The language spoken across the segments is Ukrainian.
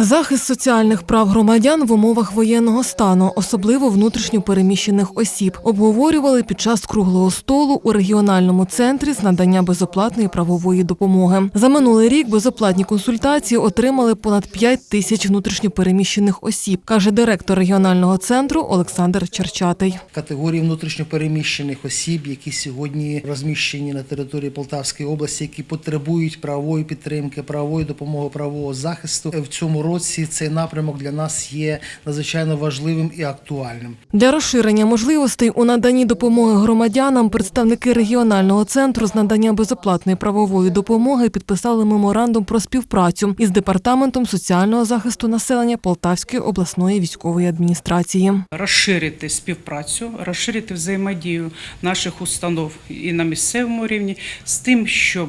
Захист соціальних прав громадян в умовах воєнного стану, особливо внутрішньо переміщених осіб, обговорювали під час круглого столу у регіональному центрі з надання безоплатної правової допомоги. За минулий рік безоплатні консультації отримали понад 5 тисяч внутрішньо переміщених осіб, каже директор регіонального центру Олександр Черчатий. категорії внутрішньопереміщених осіб, які сьогодні розміщені на території Полтавської області, які потребують правової підтримки, правової допомоги, правового захисту. В цьому році цей напрямок для нас є надзвичайно важливим і актуальним. Для розширення можливостей у наданні допомоги громадянам представники регіонального центру з надання безоплатної правової допомоги підписали меморандум про співпрацю із департаментом соціального захисту населення Полтавської обласної військової адміністрації. розширити співпрацю, розширити взаємодію наших установ і на місцевому рівні з тим, щоб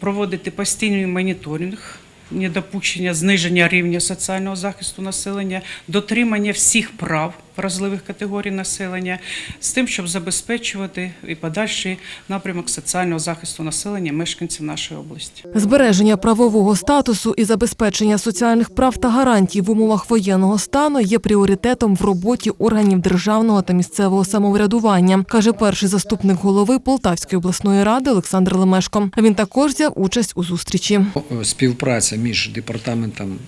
проводити постійний моніторинг. Недопущення зниження рівня соціального захисту населення, дотримання всіх прав вразливих категорій населення, з тим, щоб забезпечувати і подальший напрямок соціального захисту населення мешканців нашої області. Збереження правового статусу і забезпечення соціальних прав та гарантій в умовах воєнного стану є пріоритетом в роботі органів державного та місцевого самоврядування, каже перший заступник голови Полтавської обласної ради Олександр Лемешко. Він також взяв участь у зустрічі. співпраця між департаментом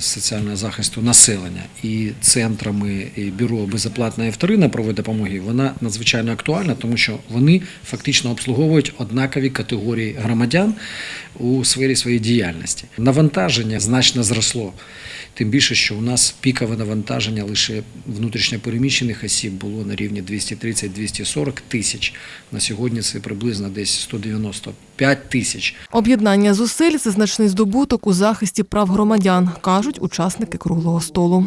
соціального захисту населення і центрами і бюро безоплатної вторинної правової допомоги вона надзвичайно актуальна, тому що вони фактично обслуговують однакові категорії громадян у сфері своєї діяльності. Навантаження значно зросло. Тим більше, що у нас пікове навантаження лише внутрішньопереміщених осіб було на рівні 230-240 тисяч. На сьогодні це приблизно десь 195 тисяч. Об'єднання зусиль це значний здобуток у захисті прав громадян, кажуть учасники круглого столу.